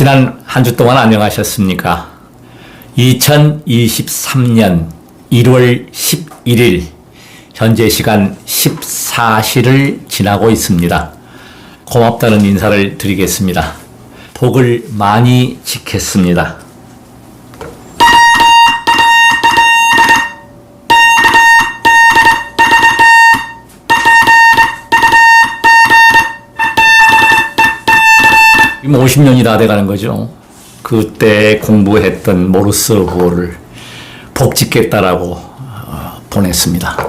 지난 한 주 동안 안녕하셨습니까? 2023년 1월 11일 현재 시간 14시를 지나고 있습니다. 고맙다는 인사를 드리겠습니다. 복을 많이 지켰습니다. 지금 50년이 다 돼가는 거죠. 그때 공부했던 모르스어구를 복짓겠다라고 어, 보냈습니다.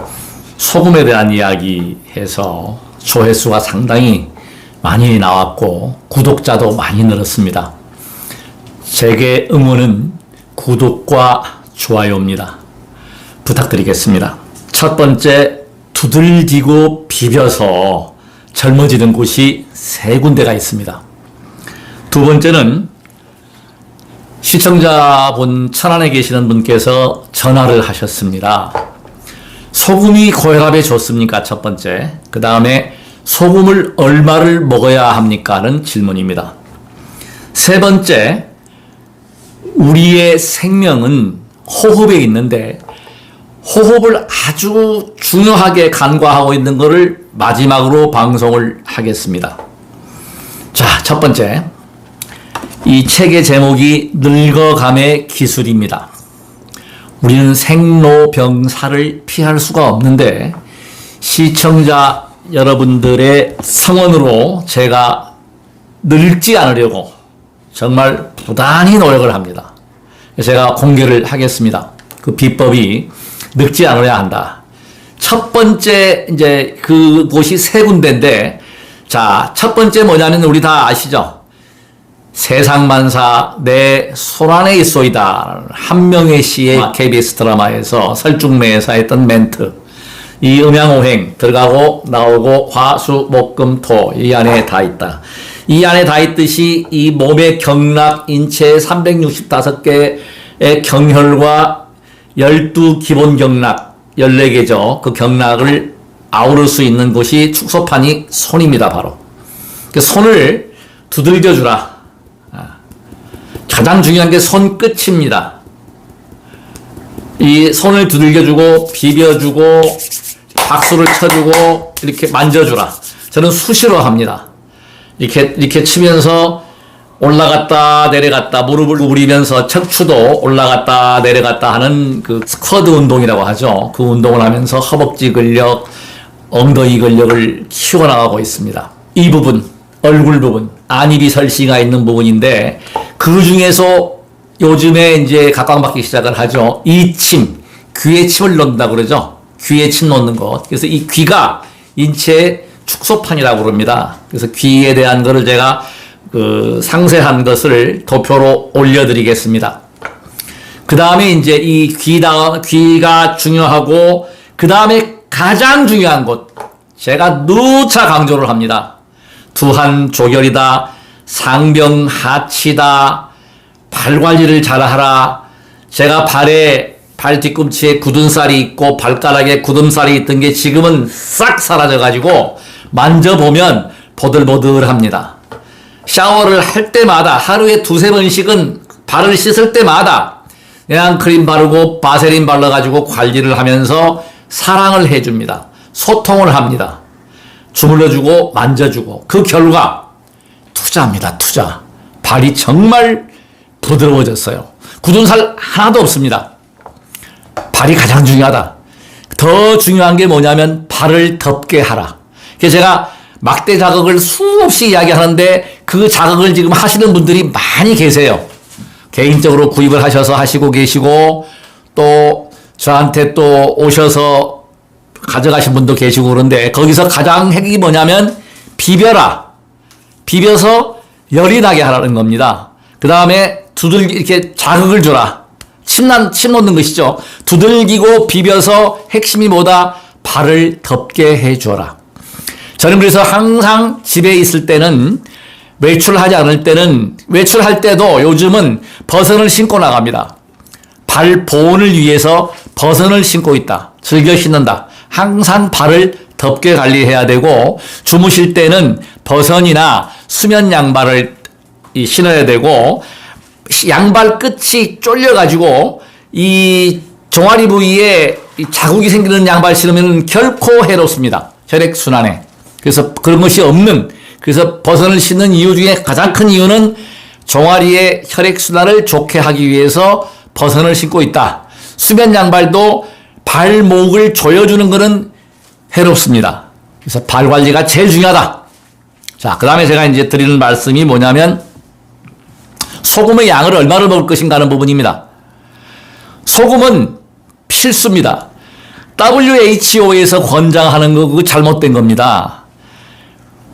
소금에 대한 이야기 해서 조회수가 상당히 많이 나왔고 구독자도 많이 늘었습니다. 제게 응원은 구독과 좋아요입니다. 부탁드리겠습니다. 첫 번째, 두들기고 비벼서 젊어지는 곳이 세 군데가 있습니다. 두 번째는 시청자분 천안에 계시는 분께서 전화를 하셨습니다. 소금이 고혈압에 좋습니까? 첫 번째. 그 다음에 소금을 얼마를 먹어야 합니까?는 질문입니다. 세 번째, 우리의 생명은 호흡에 있는데 호흡을 아주 중요하게 간과하고 있는 것을 마지막으로 방송을 하겠습니다. 자, 첫 번째. 이 책의 제목이 늙어감의 기술입니다. 우리는 생로병사를 피할 수가 없는데 시청자 여러분들의 성원으로 제가 늙지 않으려고 정말 부단히 노력을 합니다. 제가 공개를 하겠습니다. 그 비법이 늙지 않으려 한다. 첫 번째 이제 그곳이 세 군데인데 자, 첫 번째 뭐냐면 우리 다 아시죠? 세상 만사 내 손안에 있소이다. 한명의 씨의 KBS 드라마에서 설중매에서 했던 멘트. 이 음양오행 들어가고 나오고 화수 목금 토 이 안에 다 있다. 이 안에 다 있듯이 이 몸의 경락 인체 365개의 경혈과 12 기본 경락 14개죠. 그 경락을 아우를 수 있는 곳이 축소판이 손입니다, 바로. 그 손을 두들겨 주라. 가장 중요한 게 손끝입니다. 이 손을 두들겨주고 비벼주고 박수를 쳐주고 이렇게 만져주라. 저는 수시로 합니다. 이렇게 이렇게 치면서 올라갔다 내려갔다 무릎을 구부리면서 척추도 올라갔다 내려갔다 하는 그 스쿼드 운동이라고 하죠. 그 운동을 하면서 허벅지 근력, 엉덩이 근력을 키워나가고 있습니다. 이 부분, 얼굴 부분, 안입이 설씨가 있는 부분인데 그 중에서 요즘에 이제 각광받기 시작을 하죠. 이 침, 귀에 침을 넣는다 그러죠. 귀에 침 넣는 것. 그래서 이 귀가 인체의 축소판이라고 그럽니다. 그래서 귀에 대한 것을 제가 그 상세한 것을 도표로 올려드리겠습니다. 그 다음에 이제 이 귀다, 귀가 중요하고, 그 다음에 가장 중요한 것. 제가 누차 강조를 합니다. 두한 조결이다. 상병 하치다. 발 관리를 잘 하라. 제가 발에 발 뒤꿈치에 굳은 살이 있고 발가락에 굳은 살이 있던 게 지금은 싹 사라져 가지고 만져보면 보들보들합니다. 샤워를 할 때마다 하루에 두세 번씩은 발을 씻을 때마다 그냥 크림 바르고 바세린 발라가지고 관리를 하면서 사랑을 해줍니다. 소통을 합니다. 주물러주고 만져주고 그 결과 투자입니다. 투자. 발이 정말 부드러워졌어요. 굳은 살 하나도 없습니다. 발이 가장 중요하다. 더 중요한 게 뭐냐면 발을 덮게 하라. 그래서 제가 막대 자극을 수없이 이야기하는데 그 자극을 지금 하시는 분들이 많이 계세요. 개인적으로 구입을 하셔서 하시고 계시고 또 저한테 또 오셔서 가져가신 분도 계시고 그런데 거기서 가장 핵이 뭐냐면 비벼라. 비벼서 열이 나게 하라는 겁니다. 그 다음에 두들기 이렇게 자극을 줘라. 침난 침 놓는 것이죠. 두들기고 비벼서 핵심이 뭐다? 발을 덮게 해줘라. 저는 그래서 항상 집에 있을 때는 외출하지 않을 때는 외출할 때도 요즘은 버선을 신고 나갑니다. 발 보온을 위해서 버선을 신고 있다. 즐겨 신는다. 항상 발을 덮게 관리해야 되고 주무실 때는 버선이나 수면 양말을 이 신어야 되고 시- 양발 끝이 쫄려가지고 이 종아리 부위에 이 자국이 생기는 양발 신으면 결코 해롭습니다. 혈액 순환에. 그래서 그런 것이 없는 그래서 버선을 신는 이유 중에 가장 큰 이유는 종아리의 혈액 순환을 좋게 하기 위해서 버선을 신고 있다. 수면 양발도 발목을 조여주는 것은 해롭습니다. 그래서 발 관리가 제일 중요하다. 자, 그 다음에 제가 이제 드리는 말씀이 뭐냐면 소금의 양을 얼마를 먹을 것인가 하는 부분입니다. 소금은 필수입니다. WHO에서 권장하는 거 그거 잘못된 겁니다.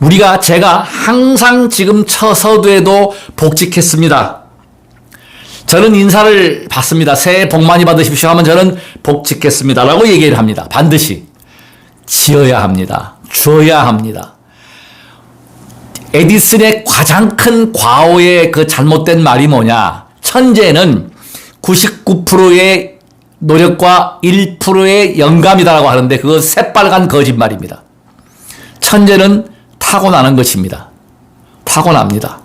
우리가 제가 항상 지금 처서두에도 복직했습니다. 저는 인사를 받습니다. 새해 복 많이 받으십시오 하면 저는 복직했습니다. 라고 얘기를 합니다. 반드시. 지어야 합니다. 줘야 합니다. 에디슨의 가장 큰 과오의 그 잘못된 말이 뭐냐. 천재는 99%의 노력과 1%의 영감이다라고 하는데 그거 새빨간 거짓말입니다. 천재는 타고나는 것입니다. 타고납니다.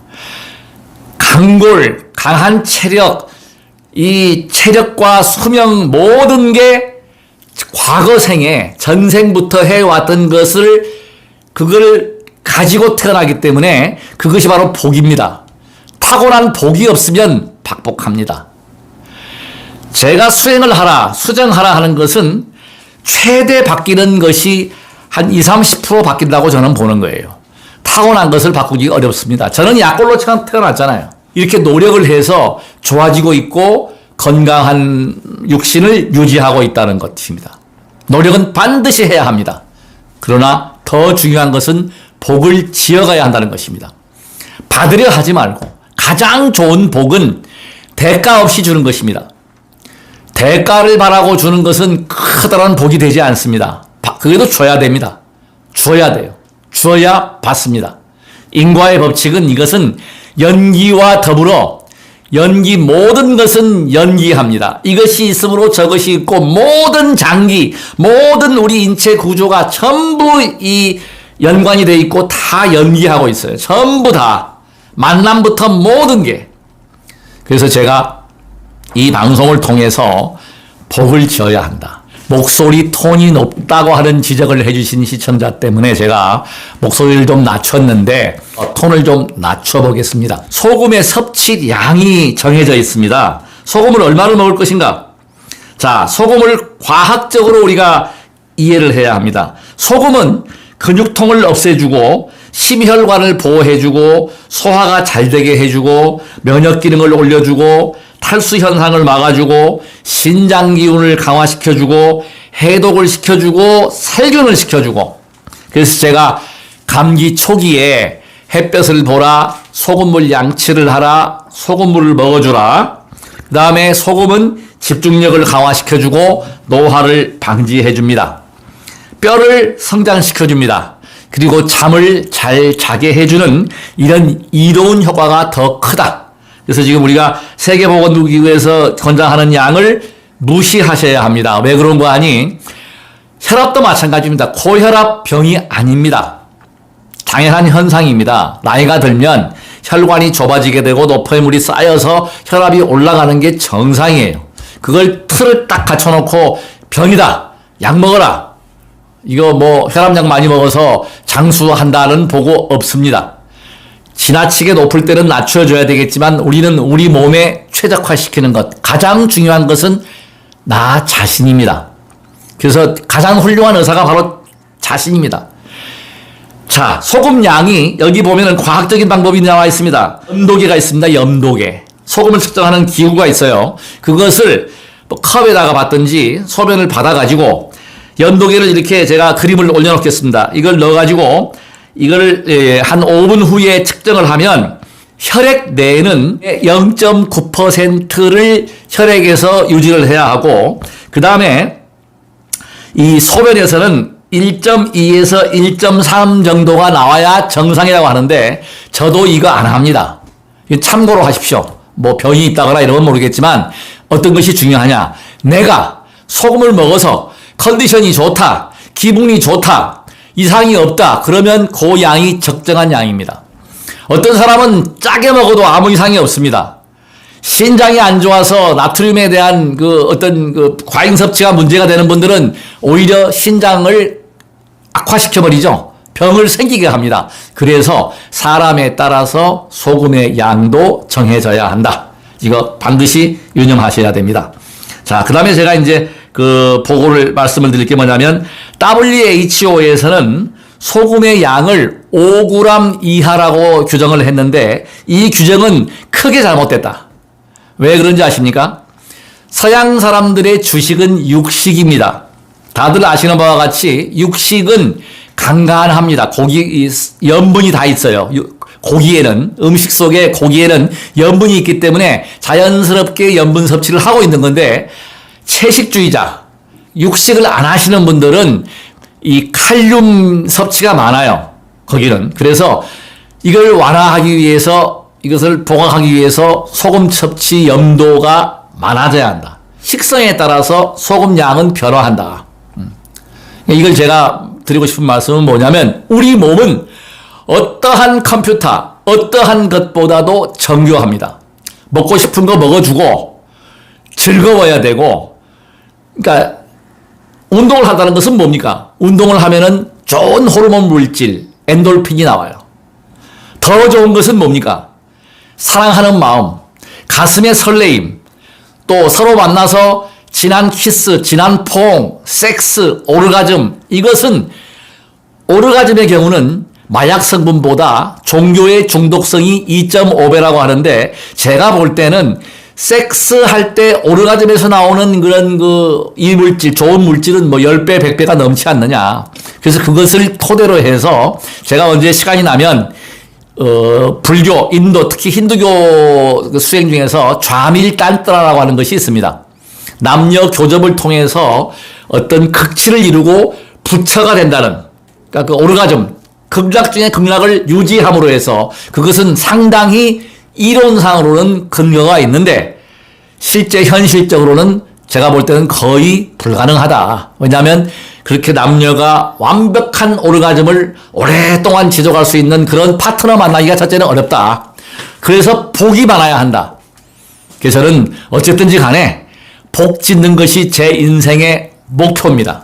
강골, 강한 체력, 이 체력과 수명 모든 게 과거 생에 전생부터 해왔던 것을 그걸 가지고 태어나기 때문에 그것이 바로 복입니다. 타고난 복이 없으면 박복합니다. 제가 수행을 하라, 수정하라 하는 것은 최대 바뀌는 것이 한 20, 30% 바뀐다고 저는 보는 거예요. 타고난 것을 바꾸기 어렵습니다. 저는 약골로 처음 태어났잖아요. 이렇게 노력을 해서 좋아지고 있고 건강한 육신을 유지하고 있다는 것입니다. 노력은 반드시 해야 합니다. 그러나 더 중요한 것은 복을 지어가야 한다는 것입니다. 받으려 하지 말고 가장 좋은 복은 대가 없이 주는 것입니다. 대가를 바라고 주는 것은 커다란 복이 되지 않습니다. 바- 그래도 줘야 됩니다. 줘야 돼요. 주어야 받습니다. 인과의 법칙은 이것은 연기와 더불어 연기 모든 것은 연기합니다. 이것이 있으므로 저것이 있고 모든 장기, 모든 우리 인체 구조가 전부 이 연관이 돼 있고 다 연기하고 있어요. 전부 다 만남부터 모든 게. 그래서 제가 이 방송을 통해서 복을 지어야 한다. 목소리 톤이 높다고 하는 지적을 해주신 시청자 때문에 제가 목소리를 좀 낮췄는데 어, 톤을 좀 낮춰보겠습니다. 소금의 섭취 양이 정해져 있습니다. 소금을 얼마를 먹을 것인가? 자, 소금을 과학적으로 우리가 이해를 해야 합니다. 소금은 근육통을 없애주고 심혈관을 보호해주고 소화가 잘 되게 해주고 면역 기능을 올려주고 탈수 현상을 막아주고 신장 기운을 강화시켜주고 해독을 시켜주고 살균을 시켜주고 그래서 제가 감기 초기에 햇볕을 보라 소금물 양치를 하라 소금물을 먹어주라 그 다음에 소금은 집중력을 강화시켜주고 노화를 방지해줍니다. 뼈를 성장시켜줍니다. 그리고 잠을 잘 자게 해주는 이런 이로운 효과가 더 크다. 그래서 지금 우리가 세계보건기구에서 권장하는 양을 무시하셔야 합니다. 왜 그런 거 아니? 혈압도 마찬가지입니다. 고혈압 병이 아닙니다. 당연한 현상입니다. 나이가 들면 혈관이 좁아지게 되고 노폐물이 쌓여서 혈압이 올라가는 게 정상이에요. 그걸 틀을 딱 갖춰놓고 병이다. 약 먹어라. 이거 뭐 혈압약 많이 먹어서 장수한다는 보고 없습니다. 지나치게 높을 때는 낮춰줘야 되겠지만 우리는 우리 몸에 최적화시키는 것. 가장 중요한 것은 나 자신입니다. 그래서 가장 훌륭한 의사가 바로 자신입니다. 자, 소금 양이 여기 보면은 과학적인 방법이 나와 있습니다. 염도계가 있습니다. 염도계. 소금을 측정하는 기구가 있어요. 그것을 뭐 컵에다가 받든지 소변을 받아가지고 연도계를 이렇게 제가 그림을 올려놓겠습니다. 이걸 넣어가지고 이걸 예, 한 5분 후에 측정을 하면 혈액 내에는 0.9%를 혈액에서 유지를 해야 하고 그 다음에 이 소변에서는 1.2에서 1.3 정도가 나와야 정상이라고 하는데 저도 이거 안 합니다. 참고로 하십시오. 뭐 병이 있다거나 이런 건 모르겠지만 어떤 것이 중요하냐. 내가 소금을 먹어서 컨디션이 좋다. 기분이 좋다. 이상이 없다. 그러면 그 양이 적정한 양입니다. 어떤 사람은 짜게 먹어도 아무 이상이 없습니다. 신장이 안 좋아서 나트륨에 대한 그 어떤 그 과잉 섭취가 문제가 되는 분들은 오히려 신장을 악화시켜 버리죠. 병을 생기게 합니다. 그래서 사람에 따라서 소금의 양도 정해져야 한다. 이거 반드시 유념하셔야 됩니다. 자, 그 다음에 제가 이제 그 보고를 말씀을 드릴 게 뭐냐면 WHO에서는 소금의 양을 5g 이하라고 규정을 했는데 이 규정은 크게 잘못됐다. 왜 그런지 아십니까? 서양 사람들의 주식은 육식입니다. 다들 아시는 바와 같이 육식은 간간합니다. 고기 이 염분이 다 있어요. 유- 고기에는 음식 속에 고기에는 염분이 있기 때문에 자연스럽게 염분 섭취를 하고 있는 건데 채식주의자 육식을 안 하시는 분들은 이 칼륨 섭취가 많아요. 거기는 그래서 이걸 완화하기 위해서 이것을 보강하기 위해서 소금 섭취 염도가 많아져야 한다. 식성에 따라서 소금 양은 변화한다. 이걸 제가 드리고 싶은 말씀은 뭐냐면 우리 몸은 어떠한 컴퓨터, 어떠한 것보다도 정교합니다. 먹고 싶은 거 먹어주고 즐거워야 되고 그러니까 운동을 한다는 것은 뭡니까? 운동을 하면은 좋은 호르몬 물질, 엔돌핀이 나와요. 더 좋은 것은 뭡니까? 사랑하는 마음, 가슴의 설레임, 또 서로 만나서 진한 키스, 진한 포옹, 섹스, 오르가즘 이것은 오르가즘의 경우는 마약 성분보다 종교의 중독성이 2.5배라고 하는데 제가 볼 때는 섹스 할 때 오르가즘에서 나오는 그런 그 이물질, 좋은 물질은 뭐 10배, 100배가 넘지 않느냐. 그래서 그것을 토대로 해서 제가 언제 시간이 나면 어, 불교, 인도, 특히 힌두교 그 수행 중에서 좌밀단트라라고 하는 것이 있습니다. 남녀 교접을 통해서 어떤 극치를 이루고 부처가 된다는, 그러니까 그 오르가즘, 극락 중에 극락을 유지함으로 해서 그것은 상당히 이론상으로는 근거가 있는데 실제 현실적으로는 제가 볼 때는 거의 불가능하다. 왜냐하면 그렇게 남녀가 완벽한 오르가즘을 오랫동안 지속할 수 있는 그런 파트너 만나기가 첫째는 어렵다. 그래서 복이 많아야 한다. 그래서 저는 어쨌든지 간에 복 짓는 것이 제 인생의 목표입니다.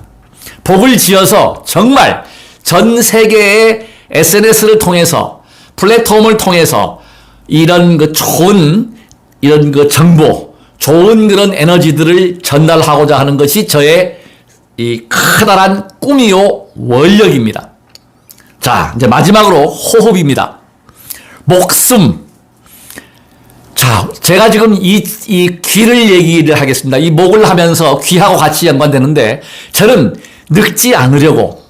복을 지어서 정말 전 세계의 SNS를 통해서 플랫폼을 통해서 이런 그 좋은 이런 그 정보, 좋은 그런 에너지들을 전달하고자 하는 것이 저의 이 커다란 꿈이요 원력입니다. 자, 이제 마지막으로 호흡입니다. 목숨. 자, 제가 지금 이, 이 귀를 얘기를 하겠습니다. 이 목을 하면서 귀하고 같이 연관되는데 저는 늙지 않으려고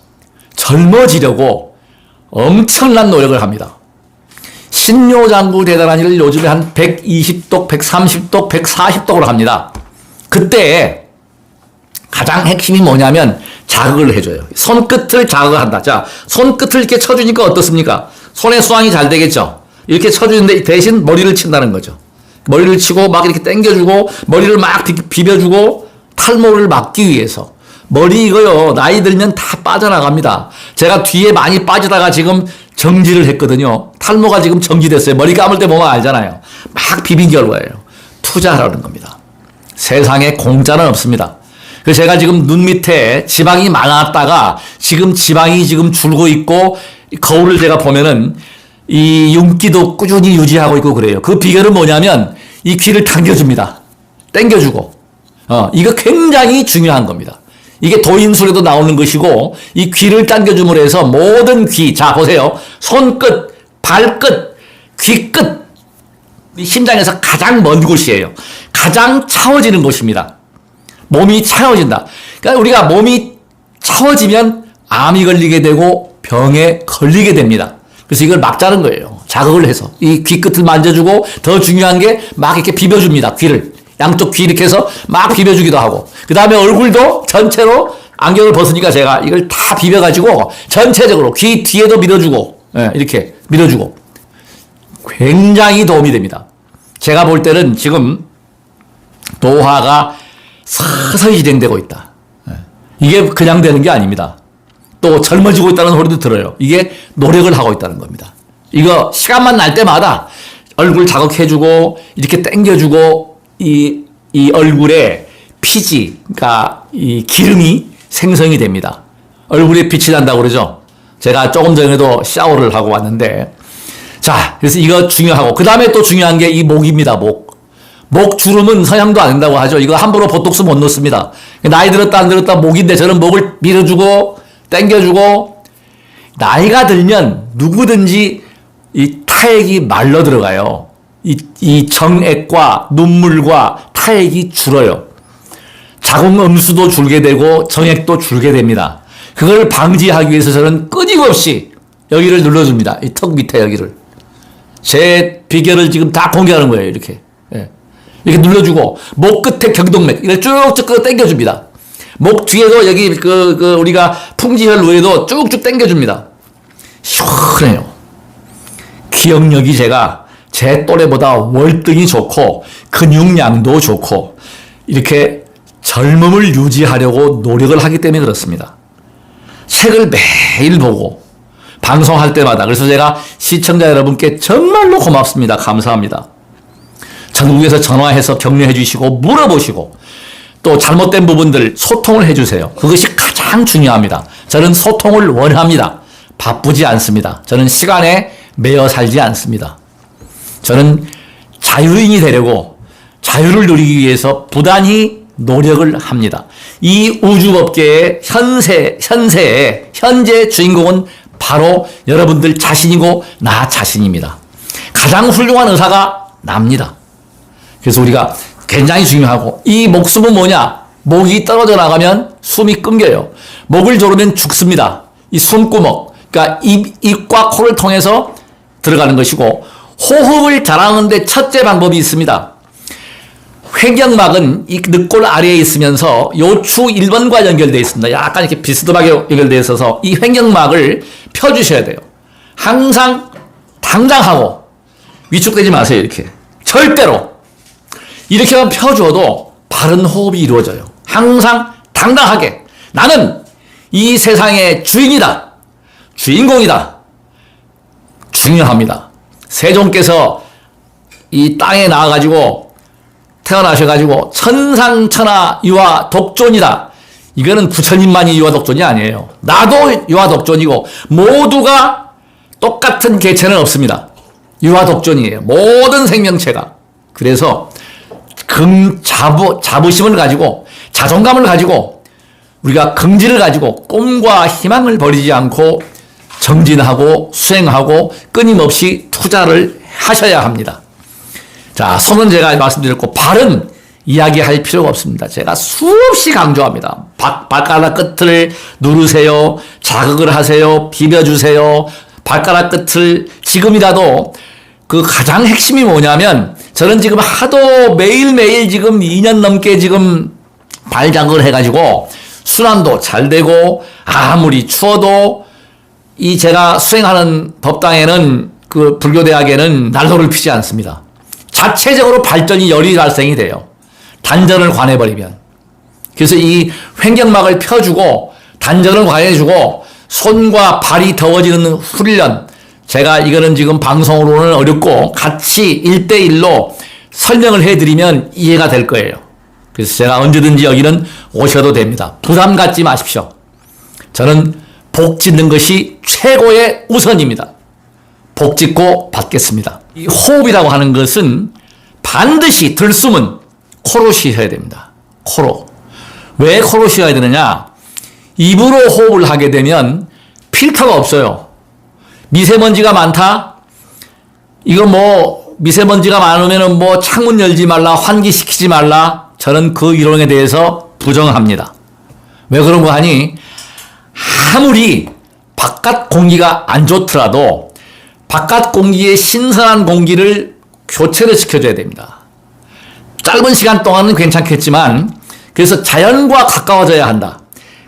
젊어지려고 엄청난 노력을 합니다. 신묘장구 대단한 일을 요즘에 한 120독, 130독, 140독을 합니다. 그때 가장 핵심이 뭐냐면 자극을 해줘요. 손끝을 자극을 한다. 자, 손끝을 이렇게 쳐주니까 어떻습니까? 손의 수항이 잘 되겠죠? 이렇게 쳐주는데 대신 머리를 친다는 거죠. 머리를 치고 막 이렇게 당겨주고 머리를 막 비- 비벼주고 탈모를 막기 위해서. 머리 이거요. 나이 들면 다 빠져나갑니다. 제가 뒤에 많이 빠지다가 지금 정지를 했거든요. 탈모가 지금 정지됐어요. 머리 감을 때 보면 알잖아요. 막 비빈 결과예요. 투자하라는 겁니다. 세상에 공짜는 없습니다. 그래서 제가 지금 눈 밑에 지방이 많았다가 지금 지방이 지금 줄고 있고 거울을 제가 보면은 이 윤기도 꾸준히 유지하고 있고 그래요. 그 비결은 뭐냐면 이 귀를 당겨줍니다. 당겨주고. 어, 이거 굉장히 중요한 겁니다. 이게 도인술에도 나오는 것이고 이 귀를 당겨줌으로 해서 모든 귀, 자 보세요. 손끝, 발끝, 귀끝, 이 심장에서 가장 먼 곳이에요. 가장 차워지는 곳입니다. 몸이 차워진다. 그러니까 우리가 몸이 차워지면 암이 걸리게 되고 병에 걸리게 됩니다. 그래서 이걸 막자는 거예요. 자극을 해서. 이 귀 끝을 만져주고 더 중요한 게 막 이렇게 비벼줍니다. 귀를. 양쪽 귀 이렇게 해서 막 비벼주기도 하고. 그 다음에 얼굴도 전체로 안경을 벗으니까 제가 이걸 다 비벼가지고 전체적으로 귀 뒤에도 밀어주고, 예, 이렇게 밀어주고. 굉장히 도움이 됩니다. 제가 볼 때는 지금 노화가 서서히 진행되고 있다. 예. 이게 그냥 되는 게 아닙니다. 또 젊어지고 있다는 소리도 들어요. 이게 노력을 하고 있다는 겁니다. 이거 시간만 날 때마다 얼굴 자극해주고 이렇게 당겨주고 이, 이 얼굴에 피지, 그러니까 이 기름이 생성이 됩니다. 얼굴에 빛이 난다고 그러죠. 제가 조금 전에도 샤워를 하고 왔는데 자, 그래서 이거 중요하고 그 다음에 또 중요한 게 이 목입니다. 목. 목 주름은 서양도 안 된다고 하죠. 이거 함부로 보톡스 못 넣습니다. 나이 들었다 안 들었다 목인데 저는 목을 밀어주고 당겨주고 나이가 들면 누구든지 이 타액이 말려 들어가요. 이, 이 정액과 눈물과 타액이 줄어요. 자궁 음수도 줄게 되고 정액도 줄게 됩니다. 그걸 방지하기 위해서 저는 끊임없이 여기를 눌러줍니다. 이 턱 밑에 여기를. 제 비결을 지금 다 공개하는 거예요. 이렇게. 예. 이렇게 눌러주고 목 끝에 경동맥 이렇게 쭉쭉 당겨줍니다. 목 뒤에도 여기 그, 그 우리가 풍지혈 위에도 쭉쭉 당겨줍니다. 시원해요. 기억력이 제가 제 또래보다 월등히 좋고 근육량도 좋고 이렇게 젊음을 유지하려고 노력을 하기 때문에 그렇습니다. 책을 매일 보고 방송할 때마다 그래서 제가 시청자 여러분께 정말로 고맙습니다. 감사합니다. 전국에서 전화해서 격려해 주시고 물어보시고 또 잘못된 부분들 소통을 해 주세요. 그것이 가장 중요합니다. 저는 소통을 원합니다. 바쁘지 않습니다. 저는 시간에 매여 살지 않습니다. 저는 자유인이 되려고 자유를 누리기 위해서 부단히 노력을 합니다. 이 우주법계의 현세, 현세의 현재 주인공은 바로 여러분들 자신이고 나 자신입니다. 가장 훌륭한 의사가 납니다. 그래서 우리가 굉장히 중요하고 이 목숨은 뭐냐? 목이 떨어져 나가면 숨이 끊겨요. 목을 조르면 죽습니다. 이 숨구멍, 그러니까 입, 입과 코를 통해서 들어가는 것이고 호흡을 잘하는데 첫째 방법이 있습니다. 횡격막은 이 늑골 아래에 있으면서 요추 1번과 연결되어 있습니다. 약간 이렇게 비스듬하게 연결되어 있어서 이 횡격막을 펴주셔야 돼요. 항상 당장 하고 위축되지 마세요. 이렇게 절대로 이렇게만 펴줘도 바른 호흡이 이루어져요. 항상 당당하게 나는 이 세상의 주인이다. 주인공이다. 중요합니다. 세종께서 이 땅에 나와가지고 태어나셔가지고 천상천하 유아 독존이다. 이거는 부처님만이 유아 독존이 아니에요. 나도 유아 독존이고 모두가 똑같은 개체는 없습니다. 유아 독존이에요. 모든 생명체가. 그래서 금 자부 자부심을 가지고 자존감을 가지고 우리가 긍지를 가지고 꿈과 희망을 버리지 않고 정진하고 수행하고 끊임없이 투자를 하셔야 합니다. 자, 손은 제가 말씀드렸고 발은 이야기할 필요가 없습니다. 제가 수없이 강조합니다. 발, 발가락 끝을 누르세요. 자극을 하세요. 비벼주세요. 발가락 끝을 지금이라도 그 가장 핵심이 뭐냐면 저는 지금 하도 매일매일 지금 2년 넘게 지금 발작을 해가지고 순환도 잘 되고 아무리 추워도 이 제가 수행하는 법당에는 그 불교 대학에는 난로를 피지 않습니다. 자체적으로 발전이 열이 발생이 돼요. 단전을 관해버리면. 그래서 이 횡격막을 펴주고 단전을 관해주고 손과 발이 더워지는 훈련. 제가 이거는 지금 방송으로는 어렵고 같이 1대1로 설명을 해드리면 이해가 될 거예요. 그래서 제가 언제든지 여기는 오셔도 됩니다. 부담 갖지 마십시오. 저는 복 짓는 것이 최고의 우선입니다. 복 짓고 받겠습니다. 이 호흡이라고 하는 것은 반드시 들숨은 코로 쉬어야 됩니다. 코로. 왜 코로 쉬어야 되느냐? 입으로 호흡을 하게 되면 필터가 없어요. 미세먼지가 많다? 이거 뭐, 미세먼지가 많으면 뭐 창문 열지 말라, 환기시키지 말라? 저는 그 이론에 대해서 부정합니다. 왜 그런 거 하니? 아무리 바깥 공기가 안 좋더라도 바깥 공기의 신선한 공기를 교체를 시켜줘야 됩니다. 짧은 시간 동안은 괜찮겠지만 그래서 자연과 가까워져야 한다.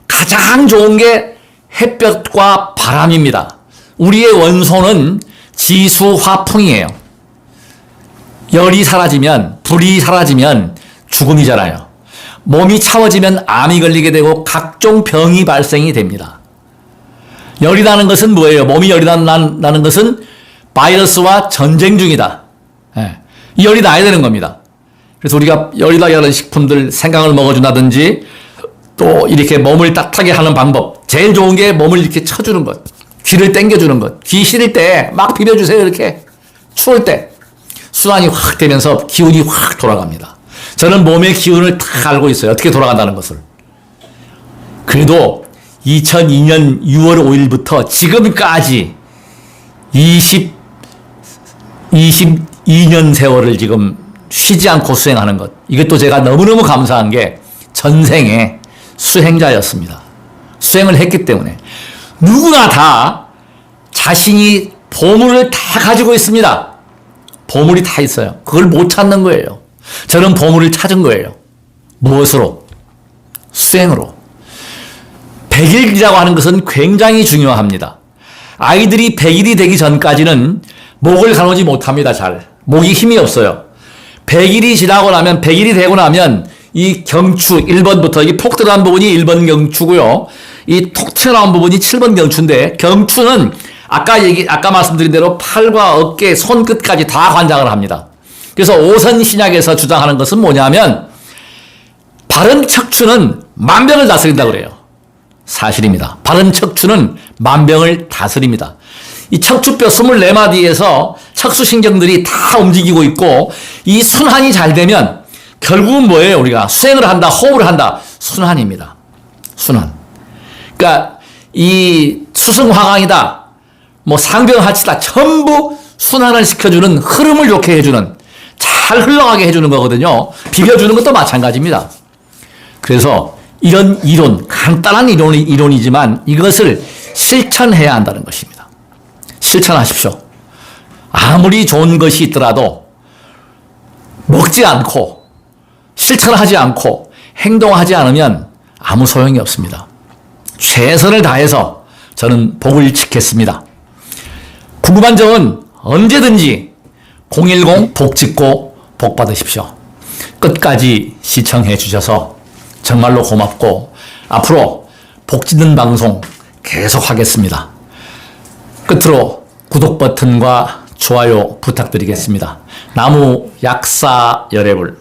가장 좋은 게 햇볕과 바람입니다. 우리의 원소는 지수 화풍이에요. 열이 사라지면, 불이 사라지면 죽음이잖아요. 몸이 차워지면 암이 걸리게 되고 각종 병이 발생이 됩니다. 열이 나는 것은 뭐예요? 몸이 열이 나는 것은 바이러스와 전쟁 중이다. 예. 이 열이 나야 되는 겁니다. 그래서 우리가 열이 나게 하는 식품들 생강을 먹어준다든지 또 이렇게 몸을 따뜻하게 하는 방법. 제일 좋은 게 몸을 이렇게 쳐주는 것. 귀를 당겨주는 것. 귀 시릴 때 막 비벼주세요. 이렇게. 추울 때. 순환이 확 되면서 기운이 확 돌아갑니다. 저는 몸의 기운을 다 알고 있어요. 어떻게 돌아간다는 것을. 그래도 2002년 6월 5일부터 지금까지 20, 22년 세월을 지금 쉬지 않고 수행하는 것. 이것도 제가 너무너무 감사한 게 전생에 수행자였습니다. 수행을 했기 때문에. 누구나 다 자신이 보물을 다 가지고 있습니다. 보물이 다 있어요. 그걸 못 찾는 거예요. 저는 보물을 찾은 거예요. 무엇으로? 수행으로. 100일이라고 하는 것은 굉장히 중요합니다. 아이들이 100일이 되기 전까지는 목을 가누지 못합니다, 잘. 목이 힘이 없어요. 100일이 지나고 나면, 100일이 되고 나면 이 경추 1번부터 이폭 들어간 부분이 1번 경추고요. 이 톡 튀어나온 부분이 7번 경추인데 경추는 아까 얘기, 아까 말씀드린 대로 팔과 어깨, 손끝까지 다 관장을 합니다. 그래서 오선 신약에서 주장하는 것은 뭐냐면 바른 척추는 만병을 다스린다 그래요. 사실입니다. 바른 척추는 만병을 다스립니다. 이 척추뼈 24마디에서 척수신경들이 다 움직이고 있고 이 순환이 잘 되면 결국은 뭐예요? 우리가 수행을 한다, 호흡을 한다. 순환입니다. 순환. 그러니까 이 수승화강이다. 뭐 상병하치다. 전부 순환을 시켜주는 흐름을 좋게 해주는 잘 흘러가게 해주는 거거든요. 비벼주는 것도 마찬가지입니다. 그래서 이런 이론, 간단한 이론, 이론이지만 이것을 실천해야 한다는 것입니다. 실천하십시오. 아무리 좋은 것이 있더라도 먹지 않고 실천하지 않고 행동하지 않으면 아무 소용이 없습니다. 최선을 다해서 저는 복을 지켰습니다. 궁금한 점은 언제든지 010 복 짓고 복 받으십시오. 끝까지 시청해 주셔서 정말로 고맙고 앞으로 복 짓는 방송 계속 하겠습니다. 끝으로 구독 버튼과 좋아요 부탁드리겠습니다. 나무 약사 열애불